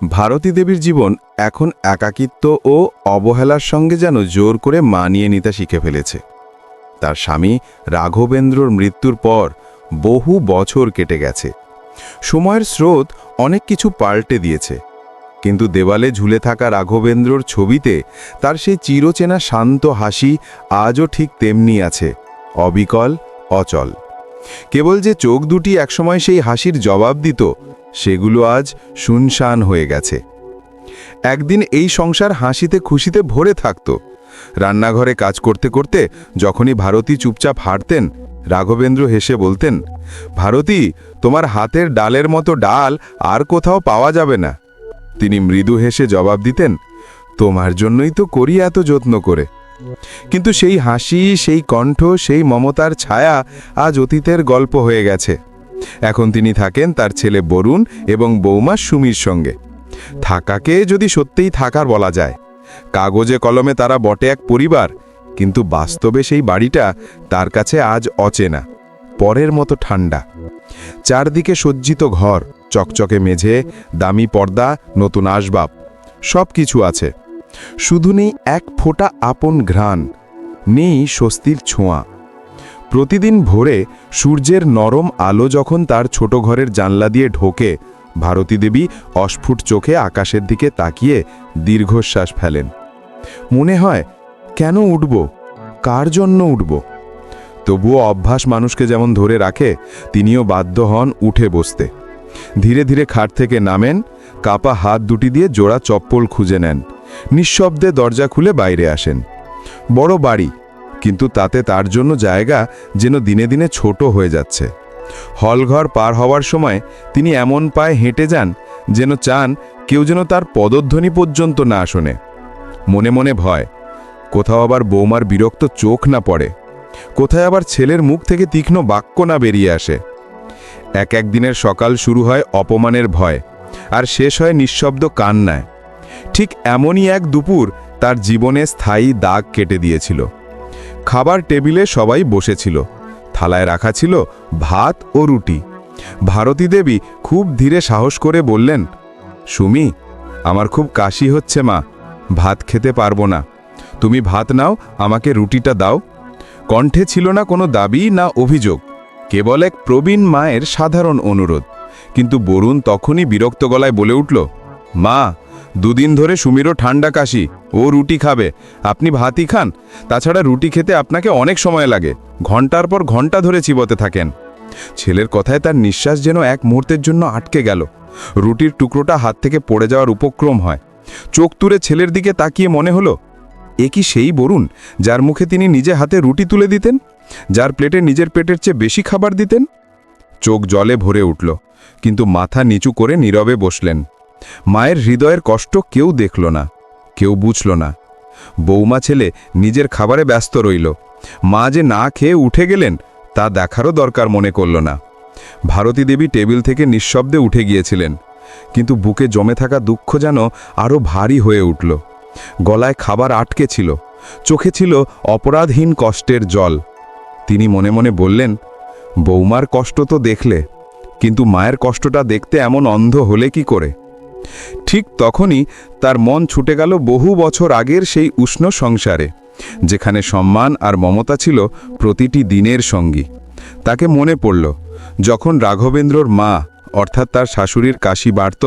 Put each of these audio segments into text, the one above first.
ভারতী দেবীর জীবন এখন একাকিত্ব ও অবহেলার সঙ্গে যেন জোর করে মানিয়ে নিতে শিখে ফেলেছে। তার স্বামী রাঘবেন্দ্রর মৃত্যুর পর বহু বছর কেটে গেছে। সময়ের স্রোত অনেক কিছু পাল্টে দিয়েছে। কিন্তু দেওয়ালে ঝুলে থাকা রাঘবেন্দ্রর ছবিতে তার সেই চিরচেনা শান্ত হাসি আজও ঠিক তেমনি আছে, অবিকল, অচল। কেবল যে চোখ দুটি একসময় সেই হাসির জবাব দিত সেগুলো আজ শুনশান হয়ে গেছে। একদিন এই সংসার হাসিতে খুশিতে ভরে থাকত। রান্নাঘরে কাজ করতে করতে যখনই ভারতী চুপচাপ হাঁটতেন, রাঘবেন্দ্র হেসে বলতেন, ভারতী, তোমার হাতের ডালের মতো ডাল আর কোথাও পাওয়া যাবে না। তিনি মৃদু হেসে জবাব দিতেন, তোমার জন্যই তো করি এত যত্ন করে। কিন্তু সেই হাসি, সেই কণ্ঠ, সেই মমতার ছায়া আজ অতীতের গল্প হয়ে গেছে। এখন তিনি থাকেন তার ছেলে বরুণ এবং বৌমা সুমির সঙ্গে। থাকাকে যদি সত্যিই থাকার বলা যায়, কাগজে কলমে তারা বটে এক পরিবার, কিন্তু বাস্তবে সেই বাড়িটা তার কাছে আজ অচেনা, পরের মতো ঠান্ডা চারদিকে সজ্জিত ঘর, চকচকে মেঝে, দামি পর্দা, নতুন আসবাব সব কিছু আছে। শুধু নেই এক ফোঁটা আপন ঘ্রাণ, নেই স্বস্তির ছোঁয়া। প্রতিদিন ভোরে সূর্যের নরম আলো যখন তার ছোট ঘরের জানলা দিয়ে ঢোকে, ভারতী দেবী অস্ফুট চোখে আকাশের দিকে তাকিয়ে দীর্ঘশ্বাস ফেলেন। মনে হয়, কেন উঠব? কার জন্য উঠব? তবুও অভ্যাস মানুষকে যেমন ধরে রাখে, তিনিও বাধ্য হন উঠে বসতে। ধীরে ধীরে খাট থেকে নামেন, কাপা হাত দুটি দিয়ে জোড়া চপ্পল খুঁজে নেন। নিঃশব্দে দরজা খুলে বাইরে আসেন। বড় বাড়ি কিন্তু তাতে তার জন্য জায়গা যেন দিনে দিনে ছোট হয়ে যাচ্ছে। হলঘর পার হওয়ার সময় তিনি এমন পায়ে হেঁটে যান যেন চান কেউ যেন তার পদধ্বনি পর্যন্ত না শোনে। মনে মনে ভয়, কোথাও আবার বৌমার বিরক্ত চোখ না পড়ে, কোথায় আবার ছেলের মুখ থেকে তীক্ষ্ণ বাক্য না বেরিয়ে আসে। এক এক দিনের সকাল শুরু হয় অপমানের ভয় আর শেষ হয় নিঃশব্দ কান্নায়। ঠিক এমনই এক দুপুর তার জীবনে স্থায়ী দাগ কেটে দিয়েছিল। খাবার টেবিলে সবাই বসেছিল। থালায় রাখা ছিল ভাত ও রুটি। ভারতী দেবী খুব ধীরে সাহস করে বললেন, সুমি, আমার খুব কাশি হচ্ছে মা, ভাত খেতে পারব না। তুমি ভাত নাও, আমাকে রুটিটা দাও। কণ্ঠে ছিল না কোনো দাবি না অভিযোগ, কেবল এক প্রবীণ মায়ের সাধারণ অনুরোধ। কিন্তু বরুণ তখনই বিরক্ত গলায় বলে উঠল, মা দুদিন ধরে সুমিরও ঠান্ডা কাশি, ও রুটি খাবে। আপনি ভাতই খান। তাছাড়া রুটি খেতে আপনাকে অনেক সময় লাগে। ঘণ্টার পর ঘণ্টা ধরে চিবতে থাকেন। ছেলের কথায় তার নিঃশ্বাস যেন এক মুহূর্তের জন্য আটকে গেল। রুটির টুকরোটা হাত থেকে পড়ে যাওয়ার উপক্রম হয়। চোখ তুলে ছেলের দিকে তাকিয়ে মনে হলো, এ কি সেই বরুণ, যার মুখে তিনি নিজে হাতে রুটি তুলে দিতেন? যার প্লেটে নিজের পেটের চেয়ে বেশি খাবার দিতেন? চোখ জলে ভরে উঠল, কিন্তু মাথা নিচু করে নীরবে বসলেন। মায়ের হৃদয়ের কষ্ট কেউ দেখল না, কেউ বুঝল না। বৌমা ছেলে নিজের খাবারে ব্যস্ত রইল। মা যে না খেয়ে উঠে গেলেন, তা দেখারও দরকার মনে করল না। ভারতী দেবী টেবিল থেকে নিঃশব্দে উঠে গিয়েছিলেন, কিন্তু বুকে জমে থাকা দুঃখ যেন আরও ভারী হয়ে উঠল। গলায় খাবার আটকে ছিল, চোখে ছিল অপরাধহীন কষ্টের জল। তিনি মনে মনে বললেন বৌমার কষ্ট তো দেখলে, কিন্তু মায়ের কষ্টটা দেখতে এমন অন্ধ হলে কি করে? ঠিক তখনই তার মন ছুটে গেল বহু বছর আগের সেই উষ্ণ সংসারে, যেখানে সম্মান আর মমতা ছিল প্রতিটি দিনের সঙ্গী। তাকে মনে পড়ল, যখন রাঘবেন্দ্রর মা, অর্থাৎ তার শাশুড়ির কাশি বাড়ত,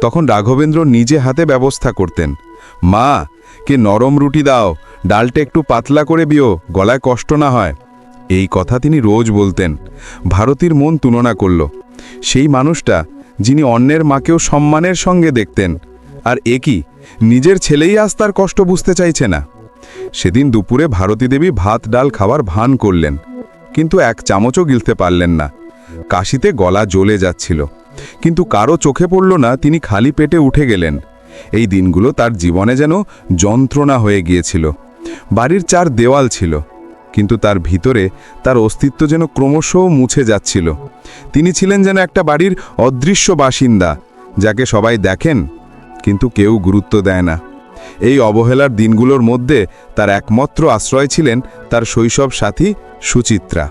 তখন রাঘবেন্দ্র নিজে হাতে ব্যবস্থা করতেন। মা, কে নরম রুটি দাও, ডালটা একটু পাতলা করে বিও গলায় কষ্ট না হয়? এই কথা তিনি রোজ বলতেন। ভারতীর মন তুলনা করল। সেই মানুষটা যিনি অন্যের মাকেও সম্মানের সঙ্গে দেখতেন। আর একই নিজের ছেলেই আজ তার কষ্ট বুঝতে চাইছে না। সেদিন দুপুরে ভারতী দেবী ভাত, ডাল খাওয়ার ভান করলেন, কিন্তু এক চামচও গিলতে পারলেন না। কাশিতে গলা জ্বলে যাচ্ছিল, কিন্তু কারও চোখে পড়ল না, তিনি খালি পেটে উঠে গেলেন। এই দিনগুলো তার জীবনে যেন যন্ত্রণা হয়ে গিয়েছিল। বাড়ির চার দেওয়াল ছিল কিন্তু তার ভিতরে তার অস্তিত্ব যেন ক্রমশ মুছে যাচ্ছিল। তিনি ছিলেন যেন একটা বাড়ির অদৃশ্য বাসিন্দা, যাকে সবাই দেখেন, কিন্তু কেউ গুরুত্ব দেয় না। এই অবহেলার দিনগুলোর মধ্যে তার একমাত্র আশ্রয় ছিলেন তার শৈশব সাথী সুচিত্রা।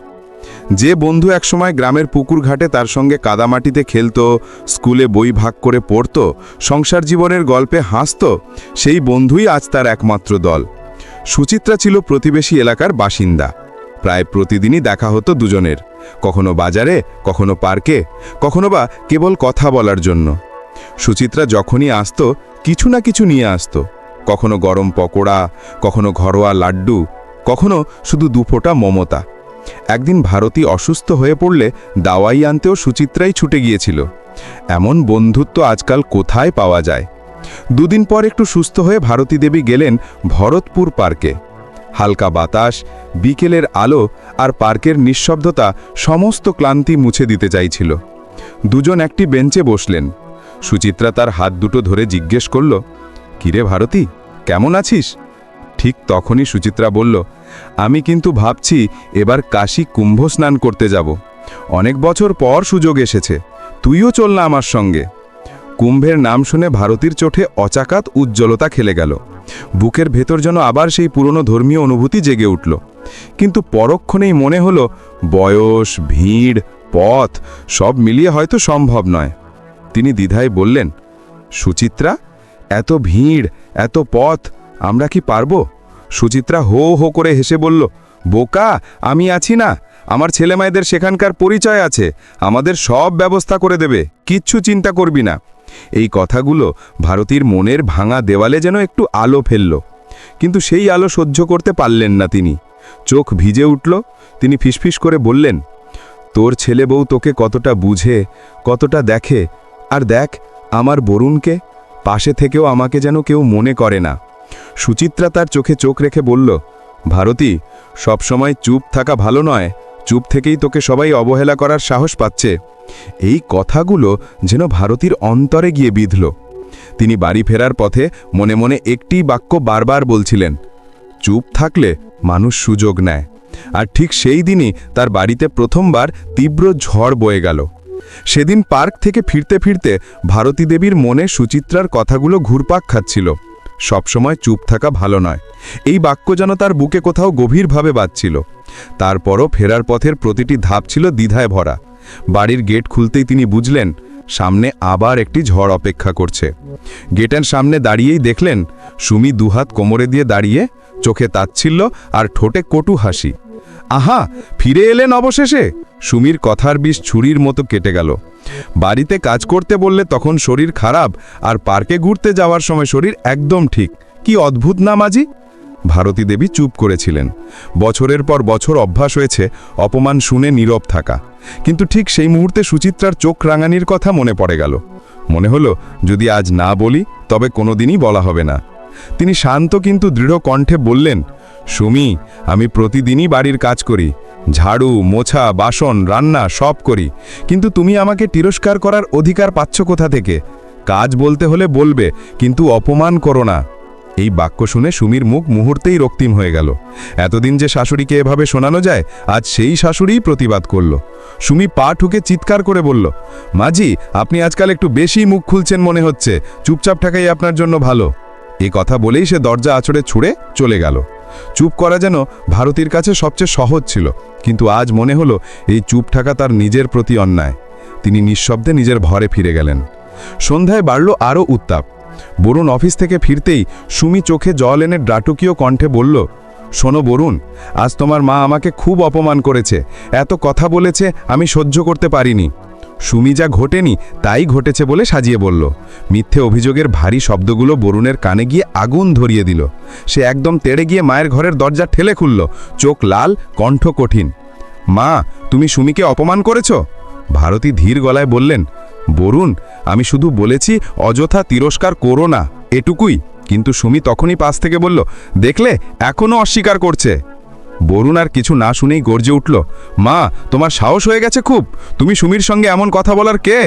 যে বন্ধু একসময় গ্রামের পুকুর ঘাটে তার সঙ্গে কাদামাটিতে খেলতো, স্কুলে বই ভাগ করে পড়ত, সংসার জীবনের গল্পে হাসতো, সেই বন্ধুই আজ তার একমাত্র দল। সুচিত্রা ছিল প্রতিবেশী এলাকার বাসিন্দা। প্রায় প্রতিদিনই দেখা হতো দুজনের, কখনো বাজারে, কখনো পার্কে, কখনো বা কেবল কথা বলার জন্য। সুচিত্রা যখনই আসত, কিছু না কিছু নিয়ে আসত। কখনো গরম পকোড়া, কখনো ঘরোয়া লাড্ডু, কখনো শুধু দুফোটা মমতা। একদিন ভারতী অসুস্থ হয়ে পড়লে দাওয়াই আনতেও সুচিত্রাই ছুটে গিয়েছিল। এমন বন্ধুত্ব আজকাল কোথায় পাওয়া যায়? দুদিন পর একটু সুস্থ হয়ে ভারতী দেবী গেলেন ভরতপুর পার্কে। হালকা বাতাস, বিকেলের আলো আর পার্কের নিঃশব্দতা সমস্ত ক্লান্তি মুছে দিতে চাইছিল। দুজন একটি বেঞ্চে বসলেন। সুচিত্রা তার হাত দুটো ধরে জিজ্ঞেস করল, কিরে ভারতী, কেমন আছিস? ঠিক তখনই সুচিত্রা বলল, আমি কিন্তু ভাবছি এবার কাশী কুম্ভ স্নান করতে যাব। অনেক বছর পর সুযোগ এসেছে। তুইও চল না আমার সঙ্গে। কুম্ভের নাম শুনে ভারতীর চোখে অচাকাত উজ্জ্বলতা খেলে গেল। বুকের ভেতর যেন আবার সেই পুরনো ধর্মীয় অনুভূতি জেগে উঠল। কিন্তু পরক্ষণেই মনে হলো, বয়স, ভিড়, পথ, সব মিলিয়ে হয়তো সম্ভব নয়। তিনি দ্বিধায় বললেন, সুচিত্রা, এত ভিড়, এত পথ, আমরা কি পারব? সুচিত্রা হো হো করে হেসে বলল, বোকা, আমি আছি না। আমার ছেলেমায়েদের সেখানকার পরিচয় আছে। আমাদের সব ব্যবস্থা করে দেবে। কিচ্ছু চিন্তা করবি না। এই কথাগুলো ভারতীর মনের ভাঙা দেওয়ালে যেন একটু আলো ফেলল। কিন্তু সেই আলো সহ্য করতে পারলেন না তিনি। চোখ ভিজে উঠল, তিনি ফিসফিস করে বললেন, তোর ছেলে বউ তোকে কতটা বুঝে, কতটা দেখে, আর দেখ, আমার বরুণকে পাশে থেকেও আমাকে যেন কেউ মনে করে না। সুচিত্রা তার চোখে চোখ রেখে বলল, ভারতী, সবসময় চুপ থাকা ভালো নয় চুপ থেকেই তোকে সবাই অবহেলা করার সাহস পাচ্ছে। এই কথাগুলো যেন ভারতীর অন্তরে গিয়ে বিঁধল। তিনি বাড়ি ফেরার পথে মনে মনে একটি বাক্য বারবার বলছিলেন, চুপ থাকলে মানুষ সুযোগ নেয়। আর ঠিক সেই দিনই তার বাড়িতে প্রথমবার তীব্র ঝড় বয়ে গেল। সেদিন পার্ক থেকে ফিরতে ফিরতে ভারতী দেবীর মনে সুচিত্রার কথাগুলো ঘুরপাক খাচ্ছিল। সবসময় চুপ থাকা ভালো নয়। এই বাক্য যেন তার বুকে কোথাও গভীরভাবে বাজছিল। তারপরও ফেরার পথের প্রতিটি ধাপ ছিল দ্বিধায় ভরা। বাড়ির গেট খুলতেই তিনি বুঝলেন, সামনে আবার একটি ঝড় অপেক্ষা করছে। গেটের সামনে দাঁড়িয়েই দেখলেন, সুমি দুহাত কোমরে দিয়ে দাঁড়িয়ে চোখে তাচ্ছিল্য আর ঠোঁটে কটু হাসি। আহা, ফিরে এলেন অবশেষে। সুমির কথার বিষ ছুরির মতো কেটে গেল। বাড়িতে কাজ করতে বললে তখন শরীর খারাপ আর পার্কে ঘুরতে যাওয়ার সময় শরীর একদম ঠিক। কি অদ্ভুত না, মাজি? ভারতী দেবী চুপ করেছিলেন। বছরের পর বছর অভ্যাস হয়েছে অপমান শুনে নীরব থাকা। কিন্তু ঠিক সেই মুহূর্তে সুচিত্রার চোখ রাঙানির কথা মনে পড়ে গেল। মনে হলো, যদি আজ না বলি, তবে কোনোদিনই বলা হবে না। তিনি শান্ত কিন্তু দৃঢ় কণ্ঠে বললেন, সুমি, আমি প্রতিদিনই বাড়ির কাজ করি। ঝাড়ু, মোছা, বাসন, রান্না সব করি। কিন্তু তুমি আমাকে তিরস্কার করার অধিকার পাচ্ছ কোথা থেকে? কাজ বলতে হলে বলবে, কিন্তু অপমান করো না। এই বাক্য শুনে সুমির মুখ মুহূর্তেই রক্তিম হয়ে গেল। এতদিন যে শাশুড়িকে এভাবে শোনানো যায়, আজ সেই শাশুড়িই প্রতিবাদ করল। সুমি পা ঠুকে চিৎকার করে বলল, মাঝি, আপনি আজকাল একটু বেশি মুখ খুলছেন মনে হচ্ছে। চুপচাপ থাকাই আপনার জন্য ভালো। এই কথা বলেই সে দরজা আছড়ে ছুঁড়ে চলে গেল। চুপ করা যেন ভারতীর কাছে সবচেয়ে সহজ ছিল, কিন্তু আজ মনে হলো এই চুপ থাকা তার নিজের প্রতি অন্যায়। তিনি নিঃশব্দে নিজের ভরে ফিরে গেলেন। সন্ধ্যায় বাড়ল আরও উত্তাপ। বরুণ অফিস থেকে ফিরতেই সুমি চোখে জল এনে ডাটুকীয় কণ্ঠে বলল, শোনো বরুণ, আজ তোমার মা আমাকে খুব অপমান করেছে। এত কথা বলেছে আমি সহ্য করতে পারিনি। সুমি যা ঘটেনি তাই ঘটেছে বলে সাজিয়ে বলল। মিথ্যে অভিযোগের ভারী শব্দগুলো বরুণের কানে গিয়ে আগুন ধরিয়ে দিল। সে একদম তেড়ে গিয়ে মায়ের ঘরের দরজা ঠেলে খুলল। চোখ লাল, কণ্ঠ কঠিন। মা, তুমি সুমিকে অপমান করেছ? ভারতী ধীর গলায় বললেন, বরুণ, আমি শুধু বলেছি অযথা তিরস্কার করো না, এটুকুই। কিন্তু সুমি তখনই পাশ থেকে বলল, দেখলে এখনও অস্বীকার করছে। বরুণ আর কিছু না শুনেই গর্জে উঠল, মা, তোমার সাহস হয়ে গেছে খুব। তুমি সুমির সঙ্গে এমন কথা বলার কে?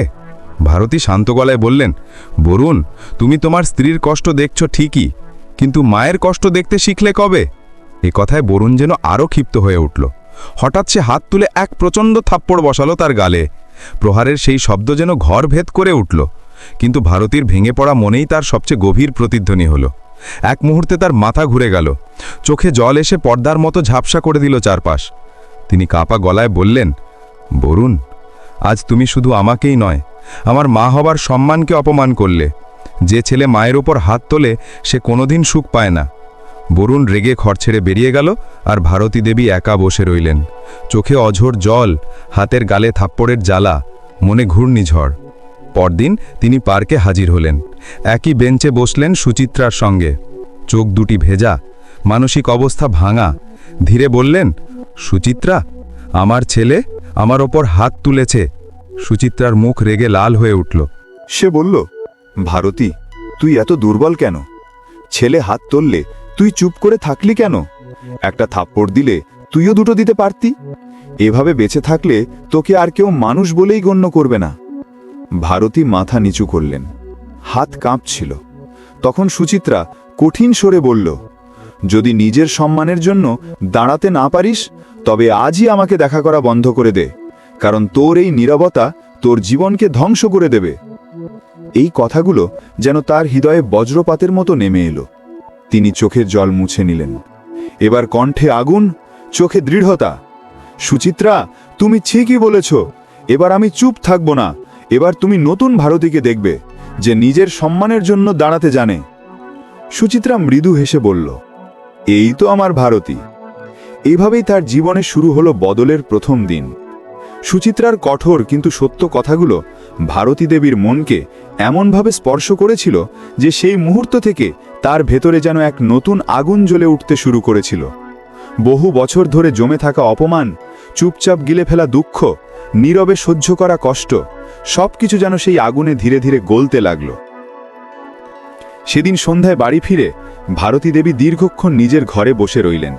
ভারতী শান্ত গলায় বললেন, বরুণ, তুমি তোমার স্ত্রীর কষ্ট দেখছ ঠিকই, কিন্তু মায়ের কষ্ট দেখতে শিখলে কবে? এ কথায় বরুণ যেন আরও ক্ষিপ্ত হয়ে উঠল। হঠাৎ সে হাত তুলে এক প্রচণ্ড থাপ্পড় বসালো তার গালে। প্রহারের সেই শব্দ যেন ঘর ভেদ করে উঠল, কিন্তু ভারতীর ভেঙে পড়া মনেই তার সবচেয়ে গভীর প্রতিধ্বনি হলো। এক মুহূর্তে তার মাথা ঘুরে গেল। চোখে জল এসে পর্দার মতো ঝাপসা করে দিল চারপাশ। তিনি কাপা গলায় বললেন, বরুণ, আজ তুমি শুধু আমাকেই নয়, আমার মা হবার সম্মানকে অপমান করলে। যে ছেলে মায়ের ওপর হাত তোলে, সে কোনোদিন সুখ পায় না। বরুণ রেগে ঘর ছেড়ে বেরিয়ে গেল আর ভারতী দেবী একা বসে রইলেন। চোখে অঝোর জল, হাতের গালে থাপ্পড়ের জ্বালা, মনে ঘূর্ণিঝড়। পরদিন তিনি পার্কে হাজির হলেন। একই বেঞ্চে বসলেন সুচিত্রার সঙ্গে। চোখ দুটি ভেজা, মানসিক অবস্থা ভাঙা। ধীরে বললেন, সুচিত্রা, আমার ছেলে আমার ওপর হাত তুলেছে। সুচিত্রার মুখ রেগে লাল হয়ে উঠল। সে বলল, ভারতী, তুই এত দুর্বল কেন? ছেলে হাত তুললে তুই চুপ করে থাকলি কেন? একটা থাপ্পড় দিলে তুইও দুটো দিতে পারতি? এভাবে বেঁচে থাকলে তোকে আর কেউ মানুষ বলেই গণ্য করবে না। ভারতী মাথা নিচু করলেন। হাত কাঁপছিল। তখন সুচিত্রা কঠিন সরে বলল, যদি নিজের সম্মানের জন্য দাঁড়াতে না পারিস, তবে আজই আমাকে দেখা করা বন্ধ করে দে, কারণ তোর এই নীরবতা তোর জীবনকে ধ্বংস করে দেবে। এই কথাগুলো যেন তার হৃদয়ে বজ্রপাতের মতো নেমে এলো। তিনি চোখের জল মুছে নিলেন। এবার কণ্ঠে আগুন, চোখে দৃঢ়তা, সুচিত্রা, তুমি ঠিকই বলেছ, এবার আমি চুপ থাকব না এবার তুমি নতুন ভারতীকে দেখবে, যে নিজের সম্মানের জন্য দাঁড়াতে জানে। সুচিত্রা মৃদু হেসে বলল, এই তো আমার ভারতী। এইভাবেই তার জীবনে শুরু হলো বদলের প্রথম দিন। সুচিত্রার কঠোর কিন্তু সত্য কথাগুলো ভারতী দেবীর মনকে এমনভাবে স্পর্শ করেছিল, যে সেই মুহূর্ত থেকে তার ভেতরে যেন এক নতুন আগুন জ্বলে উঠতে শুরু করেছিল। বহু বছর ধরে জমে থাকা অপমান, চুপচাপ গিলে ফেলা দুঃখ, নীরবে সহ্য করা কষ্ট সবকিছু যেন সেই আগুনে ধীরে ধীরে গলতে লাগল। সেদিন সন্ধ্যায় বাড়ি ফিরে ভারতী দেবী দীর্ঘক্ষণ নিজের ঘরে বসে রইলেন।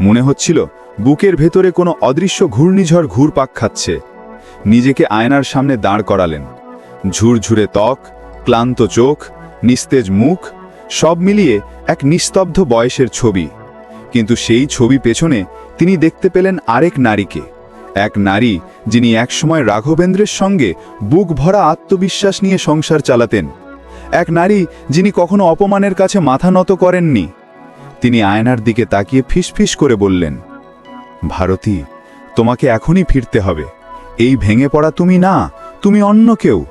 মনে হচ্ছিল বুকের ভেতরে কোনো অদৃশ্য ঘূর্ণিঝড় ঘুরপাক খাচ্ছে। নিজেকে আয়নার সামনে দাঁড় করালেন। ঝুরঝুরে ত্বক, ক্লান্ত চোখ, নিস্তেজ মুখ, সব মিলিয়ে এক নিস্তব্ধ বয়সের ছবি। কিন্তু সেই ছবি পেছনে তিনি দেখতে পেলেন আরেক নারীকে। এক নারী যিনি একসময় রাঘবেন্দ্রের সঙ্গে বুক ভরা আত্মবিশ্বাস নিয়ে সংসার চালাতেন। এক নারী যিনি কখনো অপমানের কাছে মাথা নত করেননি। তিনি আয়নার দিকে তাকিয়ে ফিসফিস করে বললেন, ভারতী, তোমাকে এখনই ফিরতে হবে। এই ভেঙে পড়া তুমি না, তুমি অন্য কেউ।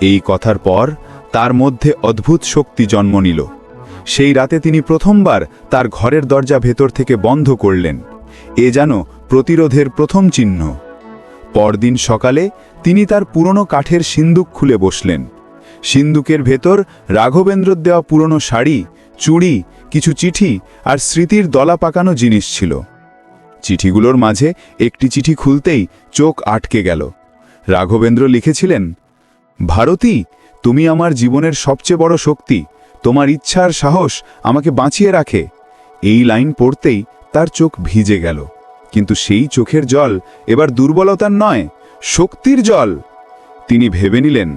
এই কথার পর তার মধ্যে অদ্ভুত শক্তি জন্ম নিল। সেই রাতে তিনি প্রথমবার তার ঘরের দরজা ভেতর থেকে বন্ধ করলেন। এ যেন প্রতিরোধের প্রথম চিহ্ন। পরদিন সকালে তিনি তার পুরনো কাঠের সিন্দুক খুলে বসলেন। সিন্দুকের ভেতর রাঘবেন্দ্রর দেওয়া পুরনো শাড়ি, চুড়ি, কিছু চিঠি আর স্মৃতির দলা পাকানো জিনিস ছিল। চিঠিগুলোর মাঝে একটি চিঠি খুলতেই চোখ আটকে গেল। রাঘবেন্দ্র লিখেছিলেন, ভারতী, তুমি আমার জীবনের সবচেয়ে বড় শক্তি। তোমার ইচ্ছার সাহস আমাকে বাঁচিয়ে রাখে। এই লাইন পড়তেই তার চোখ ভিজে গেল। কিন্তু সেই চোখের জল এবার দুর্বলতার নয়, শক্তির জল। তিনি ভেবে নিলেন,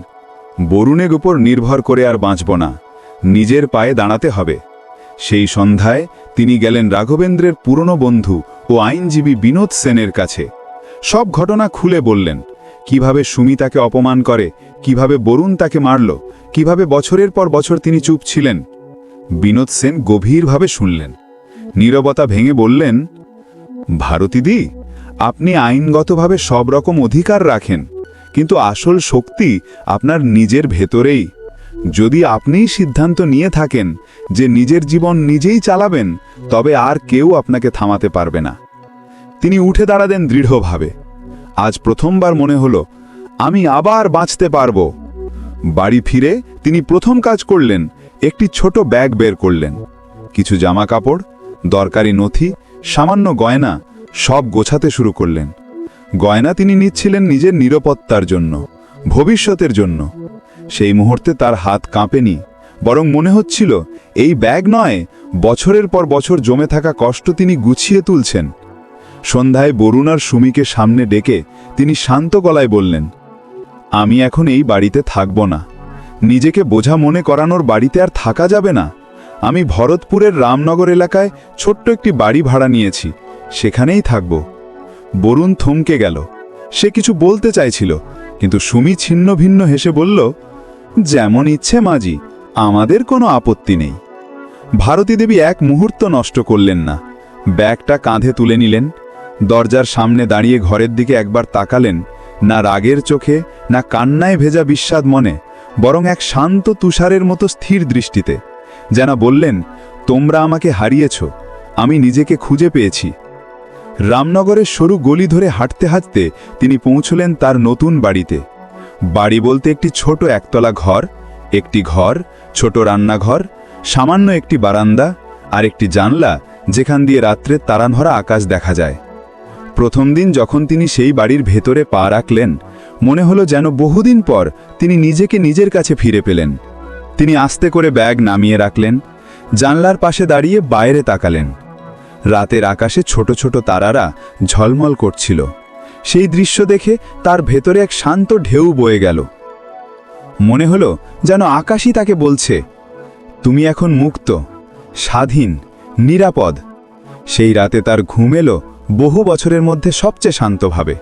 বরুণের উপর নির্ভর করে আর বাঁচব না, নিজের পায়ে দাঁড়াতে হবে। সেই সন্ধ্যায় তিনি গেলেন রাঘবেন্দ্রের পুরনো বন্ধু ও আইনজীবী বিনোদ সেনের কাছে। সব ঘটনা খুলে বললেন, কীভাবে সুমি তাকে অপমান করে, কীভাবে বরুণ তাকে মারল, কীভাবে বছরের পর বছর তিনি চুপ ছিলেন। বিনোদ সেন গভীরভাবে শুনলেন। নীরবতা ভেঙে বললেন, ভারতীদি, আপনি আইনগতভাবে সব রকম অধিকার রাখেন, কিন্তু আসল শক্তি আপনার নিজের ভেতরেই। যদি আপনিই সিদ্ধান্ত নিয়ে থাকেন যে নিজের জীবন নিজেই চালাবেন, তবে আর কেউ আপনাকে থামাতে পারবে না। তিনি উঠে দাঁড়ালেন দৃঢ়ভাবে। আজ প্রথমবার মনে হলো, আমি আবার বাঁচতে পারব। বাড়ি ফিরে তিনি প্রথম কাজ করলেন, একটি ছোট ব্যাগ বের করলেন। কিছু জামা কাপড় দরকারি নথি, সামান্য গয়না সব গোছাতে শুরু করলেন। গয়না তিনি নিচ্ছিলেন নিজের নিরাপত্তার জন্য, ভবিষ্যতের জন্য। সেই মুহূর্তে তার হাত কাঁপেনি, বরং মনে হচ্ছিল, এই ব্যাগ নয়, বছরের পর বছর জমে থাকা কষ্ট তিনি গুছিয়ে তুলছেন। সন্ধ্যায় বরুণ আর সুমিকে সামনে ডেকে তিনি শান্ত গলায় বললেন, আমি এখন এই বাড়িতে থাকব না। নিজেকে বোঝা মনে করানোর বাড়িতে আর থাকা যাবে না। আমি ভরতপুরের রামনগর এলাকায় ছোট্ট একটি বাড়ি ভাড়া নিয়েছি। সেখানেই থাকব। বরুণ থমকে গেল। সে কিছু বলতে চাইছিল, কিন্তু সুমি ছিন্ন ভিন্ন হেসে বলল, যেমন ইচ্ছে মাজি, আমাদের কোনো আপত্তি নেই। ভারতী দেবী এক মুহূর্ত নষ্ট করলেন না। ব্যাগটা কাঁধে তুলে নিলেন। দরজার সামনে দাঁড়িয়ে ঘরের দিকে একবার তাকালেন, না রাগের চোখে, না কান্নায় ভেজা বিস্বাদ মনে, বরং এক শান্ত তুষারের মতো স্থির দৃষ্টিতে। যেন বললেন, তোমরা আমাকে হারিয়েছ, আমি নিজেকে খুঁজে পেয়েছি। রামনগরের সরু গলি ধরে হাঁটতে হাঁটতে তিনি পৌঁছলেন তার নতুন বাড়িতে। বাড়ি বলতে একটি ছোট একতলা ঘর, একটি ঘর, ছোট রান্নাঘর, সামান্য একটি বারান্দা আর একটি জানলা যেখান দিয়ে রাত্রে তারানহরা আকাশ দেখা যায়। প্রথম দিন যখন তিনি সেই বাড়ির ভেতরে পা রাখলেন, মনে হলো যেন বহুদিন পর তিনি নিজেকে নিজের কাছে ফিরে পেলেন। তিনি আস্তে করে ব্যাগ নামিয়ে রাখলেন, জানলার পাশে দাঁড়িয়ে বাইরে তাকালেন। রাতের আকাশে ছোট ছোট তারারা ঝলমল করছিল। সেই দৃশ্য দেখে তার ভেতরে এক শান্ত ঢেউ বয়ে গেল। মনে হলো যেন আকাশই তাকে বলছে, তুমি এখন মুক্ত, স্বাধীন, নিরাপদ। সেই রাতে তার ঘুম এলো বহু বছরের মধ্যে সবচেয়ে শান্তভাবে।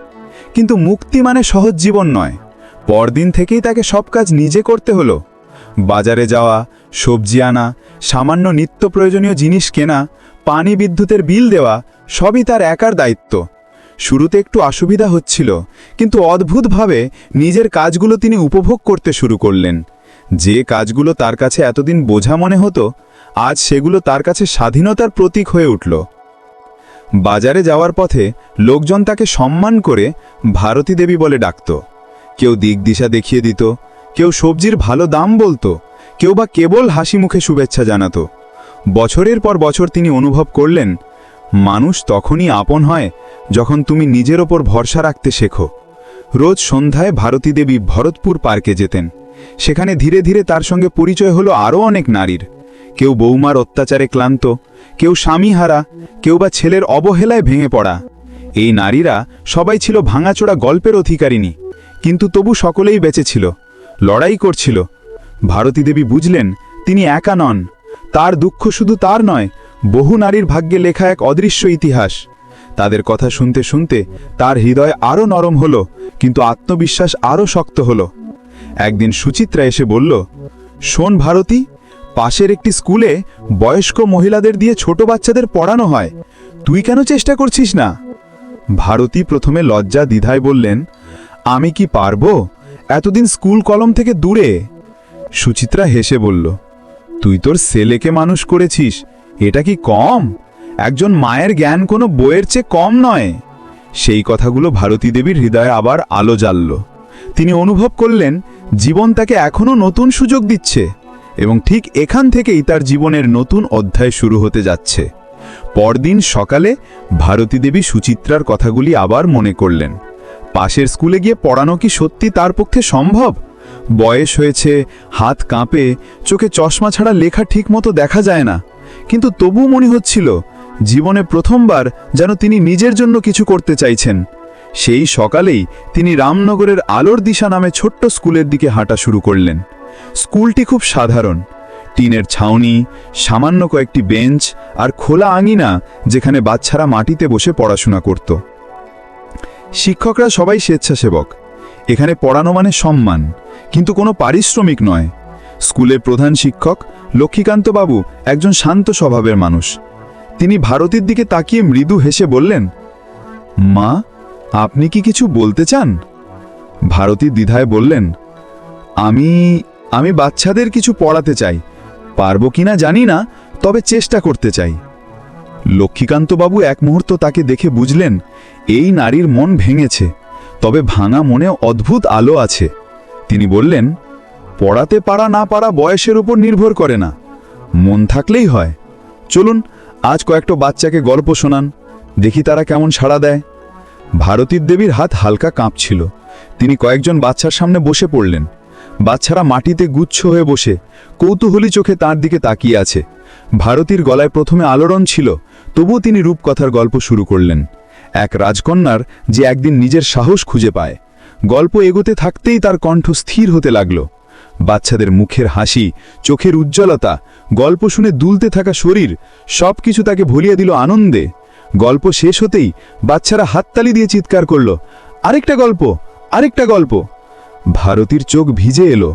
কিন্তু মুক্তি মানে সহজ জীবন নয়। পরদিন থেকেই তাকে সব কাজ নিজে করতে হলো। বাজারে যাওয়া, সবজি আনা, সামান্য নিত্য প্রয়োজনীয় জিনিস কেনা, পানি বিদ্যুতের বিল দেওয়া, সবই তার একার দায়িত্ব। শুরুতে একটু অসুবিধা হচ্ছিল, কিন্তু অদ্ভুতভাবে নিজের কাজগুলো তিনি উপভোগ করতে শুরু করলেন। যে কাজগুলো তার কাছে এতদিন বোঝা মনে হতো, আজ সেগুলো তার কাছে স্বাধীনতার প্রতীক হয়ে উঠল। বাজারে যাওয়ার পথে লোকজন তাকে সম্মান করে ভারতী দেবী বলে ডাকত। কেউ দিক দিশা দেখিয়ে দিত কেউ সবজির ভালো দাম বলতো, কেউ বা কেবল হাসি মুখে শুভেচ্ছা জানাতো। বছরের পর বছর তিনি অনুভব করলেন, মানুষ তখনই আপন হয় যখন তুমি নিজের ওপর ভরসা রাখতে শেখো। রোজ সন্ধ্যায় ভারতী দেবী ভরতপুর পার্কে যেতেন। সেখানে ধীরে ধীরে তার সঙ্গে পরিচয় হলো আরও অনেক নারীর। কেউ বৌমার অত্যাচারে ক্লান্ত, কেউ স্বামীহারা, কেউ বা ছেলের অবহেলায় ভেঙে পড়া। এই নারীরা সবাই ছিল ভাঙাচোড়া গল্পের অধিকারিণী, কিন্তু তবু সকলেই বেঁচে ছিল। লড়াই করছিল। ভারতী দেবী বুঝলেন, তিনি একা নন। তার দুঃখ শুধু তার নয়, বহু নারীর ভাগ্যে লেখা এক অদৃশ্য ইতিহাস। তাদের কথা শুনতে শুনতে তার হৃদয় আরও নরম হলো, কিন্তু আত্মবিশ্বাস আরও শক্ত হলো। একদিন সুচিত্রা এসে বলল, শোন ভারতী, পাশের একটি স্কুলে বয়স্ক মহিলাদের দিয়ে ছোট বাচ্চাদের পড়ানো হয়। তুই কেন চেষ্টা করছিস না? ভারতী প্রথমে লজ্জা দ্বিধায় বললেন, আমি কি পারব? এতদিন স্কুল কলম থেকে দূরে। সুচিত্রা হেসে বলল, তুই তোর ছেলেকে মানুষ করেছিস, এটা কি কম? একজন মায়ের জ্ঞান কোনো বইয়ের চেয়ে কম নয়। সেই কথাগুলো ভারতী দেবীর হৃদয়ে আবার আলো জ্বালল। তিনি অনুভব করলেন, জীবন তাকে এখনও নতুন সুযোগ দিচ্ছে এবং ঠিক এখান থেকেই তার জীবনের নতুন অধ্যায় শুরু হতে যাচ্ছে। পরদিন সকালে ভারতী দেবী সুচিত্রার কথাগুলি আবার মনে করলেন। পাশের স্কুলে গিয়ে পড়ানো কি সত্যি তার পক্ষে সম্ভব? বয়স হয়েছে, হাত কাঁপে, চোখে চশমা ছাড়া লেখা ঠিকমতো দেখা যায় না। কিন্তু তবু মনে হচ্ছিল, জীবনে প্রথমবার যেন তিনি নিজের জন্য কিছু করতে চাইছেন। সেই সকালেই তিনি রামনগরের আলোর দিশা নামে ছোট্ট স্কুলের দিকে হাঁটা শুরু করলেন। স্কুলটি খুব সাধারণ। টিনের ছাউনি, সামান্য কয়েকটি বেঞ্চ আর খোলা আঙিনা যেখানে বাচ্চারা মাটিতে বসে পড়াশোনা করত। শিক্ষকরা সবাই স্বেচ্ছাসেবক। এখানে পড়ানো মানে সম্মান, কিন্তু কোনো পারিশ্রমিক নয়। স্কুলের প্রধান শিক্ষক লক্ষ্মীকান্ত বাবু একজন শান্ত স্বভাবের মানুষ। তিনি ভারতীর দিকে তাকিয়ে মৃদু হেসে বললেন, মা, আপনি কি কিছু বলতে চান? ভারতী দ্বিধায় বললেন, আমি আমি বাচ্চাদের কিছু পড়াতে চাই। পারব কিনা জানি না, তবে চেষ্টা করতে চাই। লক্ষ্মীকান্তবাবু এক মুহূর্ত তাকে দেখে বুঝলেন, এই নারীর মন ভেঙেছে, তবে ভাঙা মনে অদ্ভুত আলো আছে। তিনি বললেন, পড়াতে পারা না পারা বয়সের উপর নির্ভর করে না, মন থাকলেই হয়। চলুন, আজ কয়েকটা বাচ্চাকে গল্প শোনান, দেখি তারা কেমন সাড়া দেয়। ভারতীর দেবীর হাত হালকা কাঁপছিল। তিনি কয়েকজন বাচ্চার সামনে বসে পড়লেন। বাচ্চারা মাটিতে গুচ্ছ হয়ে বসে কৌতূহলী চোখে তার দিকে তাকিয়ে আছে। ভারতীর গলায় প্রথমে আলোড়ন ছিল তবুও তিনি রূপকথার গল্প শুরু করলেন। এক রাজকন্যার যে একদিন নিজের সাহস খুঁজে পায়। গল্প এগোতে থাকতেই তার কণ্ঠ স্থির হতে লাগল। বাচ্চাদের মুখের হাসি, চোখের উজ্জ্বলতা, গল্প শুনে দুলতে থাকা শরীর সব কিছু তাকে ভুলিয়ে দিল আনন্দে। গল্প শেষ হতেই বাচ্চারা হাততালি দিয়ে চিৎকার করল, আরেকটা গল্প আরেকটা গল্প। ভারতীর চোখ ভিজে এলো।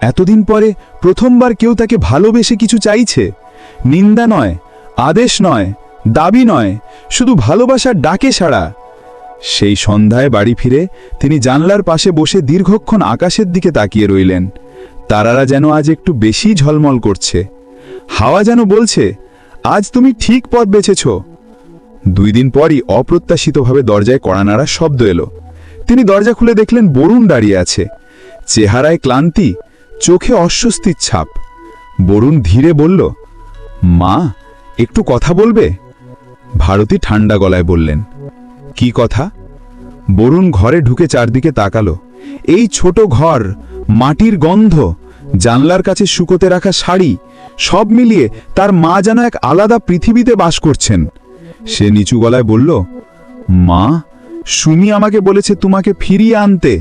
এতদিন পরে প্রথমবার কেউ তাকে ভালোবেসে কিছু চাইছে। নিন্দা নয়, আদেশ নয় দাবি নয়, শুধু ভালোবাসার ডাকে ছাড়া সেই সন্ধ্যায় বাড়ি ফিরে তিনি জানলার পাশে বসে দীর্ঘক্ষণ আকাশের দিকে তাকিয়ে রইলেন। তারারা যেন আজ একটু বেশি ঝলমল করছে। হাওয়া যেন বলছে, আজ তুমি ঠিক পথ বেছেছ। দুই দিন পরই অপ্রত্যাশিতভাবে দরজায় কড়া নাড়ার শব্দ এলো। তিনি দরজা খুলে দেখলেন বরুণ দাঁড়িয়ে আছে। চেহারায় ক্লান্তি, চোখে অস্বস্তির ছাপ। বরুণ ধীরে বলল, মা, একটু কথা বলবে? ভারতী ঠান্ডা গলায় বললেন, কি কথা? বরুণ ঘরে ঢুকে চারদিকে তাকালো। এই ছোট ঘর, মাটির গন্ধ, জানলার কাছে শুকোতে রাখা শাড়ি, সব মিলিয়ে তার মা যেন এক আলাদা পৃথিবীতে বাস করছেন। সে নিচু গলায় বলল, মা, সুমি আমাকে বলেছে তোমাকে ফিরিয়ে আনতে।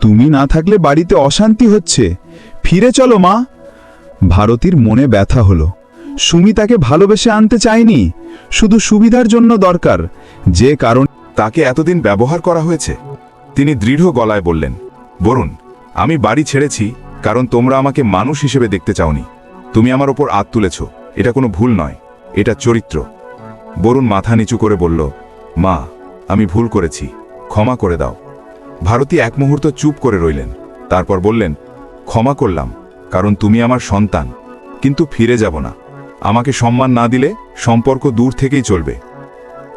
তুমি না থাকলে বাড়িতে অশান্তি হচ্ছে। ফিরে চলো মা। ভারতীর মনে ব্যথা হলো। সুমি তাকে ভালোবেসে আনতে চায়নি। শুধু সুবিধার জন্য দরকার, যে কারণ তাকে এতদিন ব্যবহার করা হয়েছে। তিনি দৃঢ় গলায় বললেন, বরুণ, আমি বাড়ি ছেড়েছি, কারণ তোমরা আমাকে মানুষ হিসেবে দেখতে চাওনি। তুমি আমার ওপর আত তুলেছ, এটা কোনো ভুল নয়, এটা চরিত্র। বরুণ মাথা নিচু করে বলল, মা, আমি ভুল করেছি, ক্ষমা করে দাও। ভারতী এক মুহূর্ত চুপ করে রইলেন, তারপর বললেন, ক্ষমা করলাম, কারণ তুমি আমার সন্তান, কিন্তু ফিরে যাব না। আমাকে সম্মান না দিলে সম্পর্ক দূর থেকেই চলবে।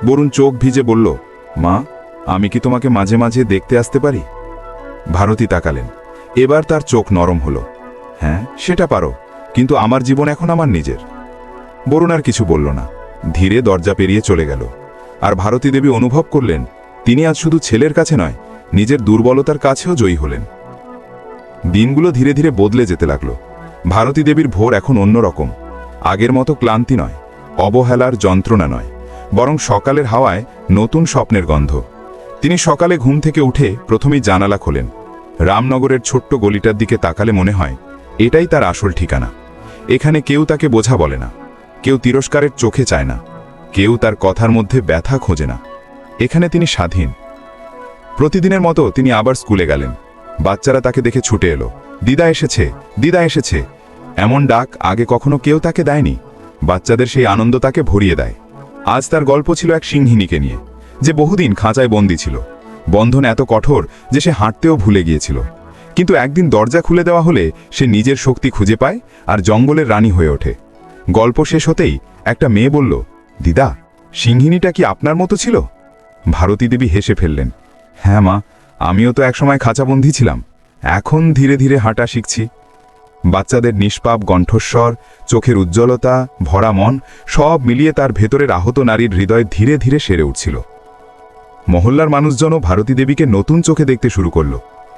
বরুণ চোখ ভিজে বলল, মা, আমি কি তোমাকে মাঝে মাঝে দেখতে আসতে পারি? ভারতী তাকালেন। এবার তার চোখ নরম হলো। হ্যাঁ সেটা পারো, কিন্তু আমার জীবন এখন আমার নিজের। বরুণ আর কিছু বলল না। ধীরে দরজা পেরিয়ে চলে গেল। আর ভারতী দেবী অনুভব করলেন, তিনি আজ শুধু ছেলের কাছে নয়, নিজের দুর্বলতার কাছেও জয়ী হলেন। দিনগুলো ধীরে ধীরে বদলে যেতে লাগল। ভারতী দেবীর ভোর এখন অন্যরকম। আগের মতো ক্লান্তি নয়, অবহেলার যন্ত্রণা নয়, বরং সকালের হাওয়ায় নতুন স্বপ্নের গন্ধ। তিনি সকালে ঘুম থেকে উঠে প্রথমেই জানালা খোলেন। রামনগরের ছোট্ট গলিটার দিকে তাকালে মনে হয়, এটাই তার আসল ঠিকানা। এখানে কেউ তাকে বোঝা বলে না, কেউ তিরস্কারের চোখে চায় না, কেউ তার কথার মধ্যে ব্যথা খোঁজে না। এখানে তিনি স্বাধীন। প্রতিদিনের মতো তিনি আবার স্কুলে গেলেন। বাচ্চারা তাকে দেখে ছুটে এলো, দিদা এসেছে দিদা এসেছে। এমন ডাক আগে কখনো কেউ তাকে দেয়নি। বাচ্চাদের সেই আনন্দ তাকে ভরিয়ে দেয়। আজ তার গল্প ছিল এক সিংহিনীকে নিয়ে, যে বহুদিন খাঁচায় বন্দি ছিল। বন্ধন এত কঠোর যে সে হাঁটতেও ভুলে গিয়েছিল। কিন্তু একদিন দরজা খুলে দেওয়া হলে সে নিজের শক্তি খুঁজে পায় আর জঙ্গলের রানী হয়ে ওঠে। গল্প শেষ হতেই একটা মেয়ে বলল, দিদা সিংহিনীটা কি আপনার মতো ছিল? ভারতী দেবী হেসে ফেললেন হ্যাঁ মা, আমিও তো একসময় খাঁচাবন্দি ছিলাম। এখন ধীরে ধীরে হাঁটা শিখছি। বাচ্চাদের নিষ্পাপ কণ্ঠস্বর, চোখের উজ্জ্বলতা, ভরা মন, সব মিলিয়ে তার ভেতরের আহত নারীর হৃদয় ধীরে ধীরে সেরে উঠছিল। মহল্লার মানুষজনও ভারতী দেবীকে নতুন চোখে দেখতে শুরু করল।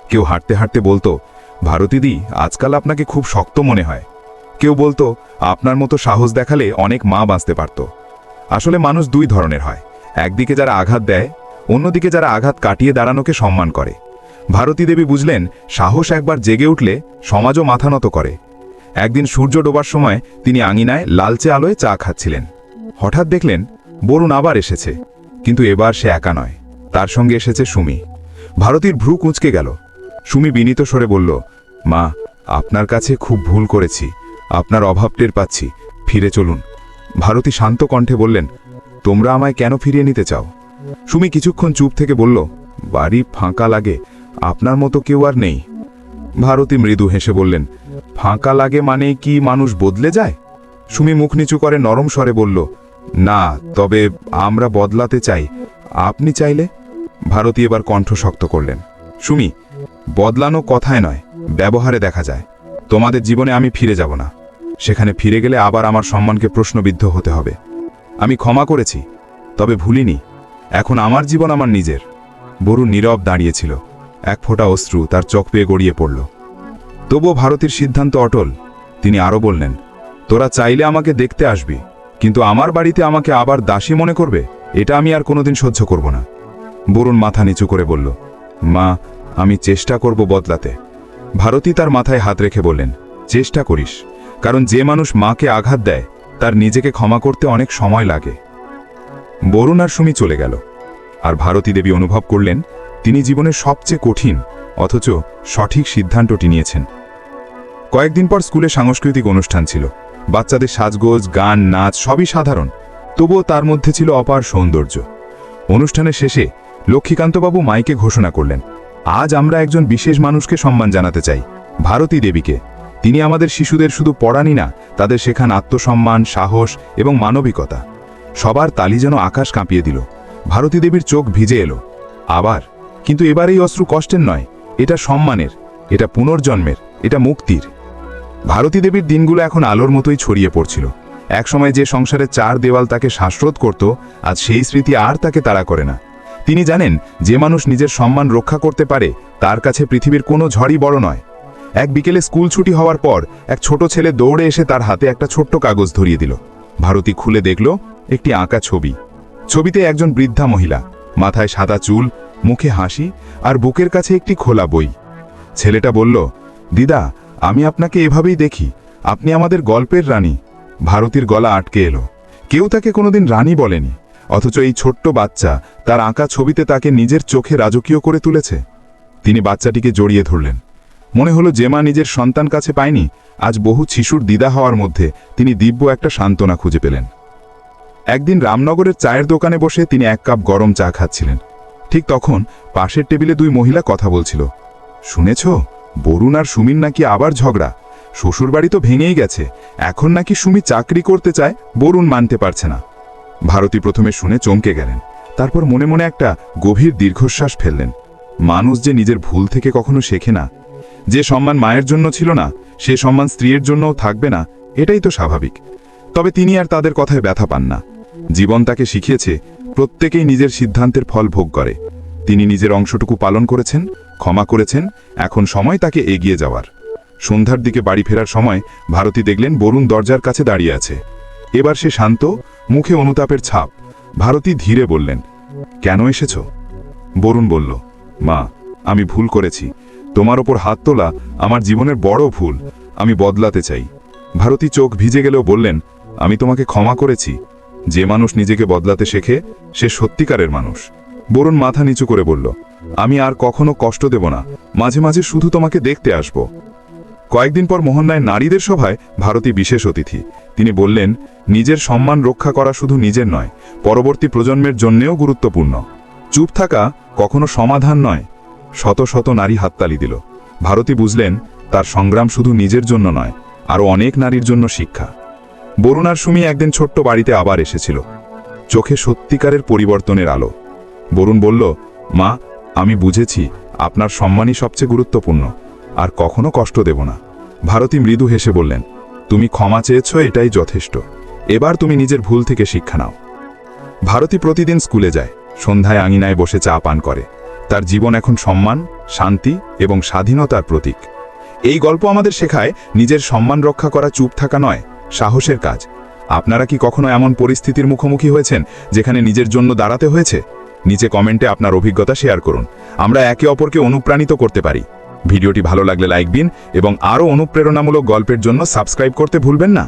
কেউ হাঁটতে হাঁটতে বলতো ভারতীদি আজকাল আপনাকে খুব শক্ত মনে হয়। কেউ বলতো, আপনার মতো সাহস দেখালে অনেক মা বাঁচতে পারত। আসলে মানুষ দুই ধরনের হয়। একদিকে যারা আঘাত দেয়, অন্যদিকে যারা আঘাত কাটিয়ে দাঁড়ানোকে সম্মান করে। ভারতী দেবী বুঝলেন, সাহস একবার জেগে উঠলে সমাজও মাথা নত করে। একদিন সূর্য ডোবার সময় তিনি আঙিনায় লালচে আলোয় চা খাচ্ছিলেন। হঠাৎ দেখলেন, বরুণ আবার এসেছে। কিন্তু এবার সে একা নয়, তার সঙ্গে এসেছে সুমি। ভারতীর ভ্রু কুঁচকে গেল। সুমি বিনীত স্বরে বলল, মা, আপনার কাছে খুব ভুল করেছি। আপনার অভাব টের পাচ্ছি। ফিরে চলুন। ভারতী শান্ত কণ্ঠে বললেন, তোমরা আমায় কেন ফিরিয়ে নিতে চাও? সুমি কিছুক্ষণ চুপ থেকে বলল, বাড়ি ফাঁকা লাগে আপনার মতো কেউ আর নেই। ভারতী মৃদু হেসে বললেন, ফাঁকা লাগে মানে কি মানুষ বদলে যায়? সুমি মুখ নিচু করে নরম স্বরে বলল, না, তবে আমরা বদলাতে চাই। আপনি চাইলে? ভারতী এবার কণ্ঠ শক্ত করলেন, সুমি, বদলানো কথায় নয়, ব্যবহারে দেখা যায়। তোমাদের জীবনে আমি ফিরে যাব না। সেখানে ফিরে গেলে আবার আমার সম্মানকে প্রশ্নবিদ্ধ হতে হবে। আমি ক্ষমা করেছি, তবে ভুলিনি। এখন আমার জীবন আমার নিজের। বরু নীরব দাঁড়িয়েছিল এক ফোঁটা অশ্রু তার চোখ পেয়ে গড়িয়ে পড়ল। তবুও ভারতীর সিদ্ধান্ত অটল, তিনি আরও বললেন। তোরা চাইলে আমাকে দেখতে আসবি, কিন্তু আমার বাড়িতে আমাকে আবার দাসী মনে করবে, এটা আমি আর কোনোদিন সহ্য করব না। বরুণ মাথা নিচু করে বলল, মা, আমি চেষ্টা করব বদলাতে। ভারতী তার মাথায় হাত রেখে বললেন, চেষ্টা করিস, কারণ যে মানুষ মাকে আঘাত দেয়, তার নিজেকে ক্ষমা করতে অনেক সময় লাগে। বরুণ আর সুমি চলে গেল, আর ভারতী দেবী অনুভব করলেন তিনি জীবনের সবচেয়ে কঠিন, অথচ সঠিক সিদ্ধান্তটি নিয়েছেন। কয়েকদিন পর স্কুলে সাংস্কৃতিক অনুষ্ঠান ছিল। বাচ্চাদের সাজগোজ, গান, নাচ সবই সাধারণ, তবুও তার মধ্যে ছিল অপার সৌন্দর্য। অনুষ্ঠানের শেষে লক্ষ্মীকান্তবাবু মাইকে ঘোষণা করলেন, আজ আমরা একজন বিশেষ মানুষকে সম্মান জানাতে চাই, ভারতী দেবীকে। তিনি আমাদের শিশুদের শুধু পড়ানি না, তাদের শেখান আত্মসম্মান, সাহস এবং মানবিকতা। সবার তালি যেন আকাশ কাঁপিয়ে দিল। ভারতী দেবীর চোখ ভিজে এলো। আবার কিন্তু এবার এই অশ্রু কষ্টের নয়, এটা সম্মানের, এটা পুনর্জন্মের, এটা মুক্তির। ভারতী দেবীর দিনগুলো এখন আলোর মতোই ছড়িয়ে পড়ছিল। একসময় যে সংসারের চার দেওয়াল তাকে শ্বাসরোধ করত, আজ সেই স্মৃতি আর তাকে তাড়া করে না। তিনি জানেন, যে মানুষ নিজের সম্মান রক্ষা করতে পারে, তার কাছে পৃথিবীর কোনো ঝড়ই বড় নয়। এক বিকেলে স্কুল ছুটি হওয়ার পর, এক ছোট ছেলে দৌড়ে এসে তার হাতে একটা ছোট্ট কাগজ ধরিয়ে দিল। ভারতী খুলে দেখল, একটি আঁকা ছবি। ছবিতে একজন বৃদ্ধা মহিলা, মাথায় সাদা চুল মুখে হাসি আর বুকের কাছে একটি খোলা বই। ছেলেটা বলল, দিদা, আমি আপনাকে এভাবেই দেখি। আপনি আমাদের গল্পের রানী। ভারতীর গলা আটকে এলো। কেউ তাকে কোনোদিন রানী বলেনি। অথচ এই ছোট্ট বাচ্চা তার আঁকা ছবিতে তাকে নিজের চোখে রাজকীয় করে তুলেছে। তিনি বাচ্চাটিকে জড়িয়ে ধরলেন। মনে হলো যে মা নিজের সন্তান কাছে পায়নি, আজ বহু শিশুর দিদা হওয়ার মধ্যে তিনি দিব্য একটা সান্ত্বনা খুঁজে পেলেন। একদিন রামনগরের চায়ের দোকানে বসে তিনি এক কাপ গরম চা খাচ্ছিলেন। ঠিক তখন পাশের টেবিলে দুই মহিলা কথা বলছিল। শুনেছ, বরুণ আর সুমির নাকি আবার ঝগড়া? শ্বশুরবাড়ি তো ভেঙেই গেছে, এখন নাকি সুমি চাকরি করতে চায়, বরুণ মানতে পারছে না। ভারতী প্রথমে শুনে চমকে গেলেন, তারপর মনে মনে একটা গভীর দীর্ঘশ্বাস ফেললেন। মানুষ যে নিজের ভুল থেকে কখনো শেখে না, যে সম্মান মায়ের জন্য ছিল না, সে সম্মান স্ত্রীর জন্যও থাকবে না, এটাই তো স্বাভাবিক। তবে তিনি আর তাদের কথায় ব্যথা পান না। জীবন তাকে শিখিয়েছে প্রত্যেকেই নিজের সিদ্ধান্তের ফল ভোগ করে। তিনি নিজের অংশটুকু পালন করেছেন, ক্ষমা করেছেন, এখন সময় তাকে এগিয়ে যাওয়ার। সন্ধ্যার দিকে বাড়ি ফেরার সময় ভারতী দেখলেন বরুণ দরজার কাছে দাঁড়িয়ে আছে। এবার সে শান্ত, মুখে অনুতাপের ছাপ। ভারতী ধীরে বললেন, কেন এসেছ? বরুণ বলল, মা, আমি ভুল করেছি। তোমার ওপর হাত তোলা আমার জীবনের বড় ভুল। আমি বদলাতে চাই। ভারতী চোখ ভিজে গেলেও বললেন, আমি তোমাকে ক্ষমা করেছি। যে মানুষ নিজেকে বদলাতে শেখে, সে সত্যিকারের মানুষ। বরুণ মাথা নিচু করে বলল, আমি আর কখনো কষ্ট দেব না। মাঝে মাঝে শুধু তোমাকে দেখতে আসব। কয়েকদিন পর মোহনরায় নারীদের সভায় ভারতী বিশেষ অতিথি। তিনি বললেন, নিজের সম্মান রক্ষা করা শুধু নিজের নয়, পরবর্তী প্রজন্মের জন্যেও গুরুত্বপূর্ণ। চুপ থাকা কখনো সমাধান নয়। শত শত নারী হাততালি দিল। ভারতী বুঝলেন, তার সংগ্রাম শুধু নিজের জন্য নয়, আরও অনেক নারীর জন্য শিক্ষা। বরুণার সুমি একদিন ছোট্ট বাড়িতে আবার এসেছিল। চোখে সত্যিকারের পরিবর্তনের আলো। বরুণ বলল, মা, আমি বুঝেছি, আপনার সম্মানই সবচেয়ে গুরুত্বপূর্ণ, আর কখনো কষ্ট দেব না। ভারতী মৃদু হেসে বললেন, তুমি ক্ষমা চেয়েছ, এটাই যথেষ্ট। এবার তুমি নিজের ভুল থেকে শিক্ষা নাও। ভারতী প্রতিদিন স্কুলে যায়, সন্ধ্যায় আঙিনায় বসে চা পান করে। তার জীবন এখন সম্মান, শান্তি এবং স্বাধীনতার প্রতীক। এই গল্প আমাদের শেখায়, নিজের সম্মান রক্ষা করা চুপ থাকা নয় সাহসের কাজ। আপনারা কি কখনো এমন পরিস্থিতির মুখোমুখি হয়েছেন যেখানে নিজের জন্য দাঁড়াতে হয়েছে? নিচে কমেন্টে আপনার অভিজ্ঞতা শেয়ার করুন। আমরা একে অপরকে অনুপ্রাণিত করতে পারি। ভিডিওটি ভালো লাগলে লাইক দিন এবং আরও অনুপ্রেরণামূলক গল্পের জন্য সাবস্ক্রাইব করতে ভুলবেন না।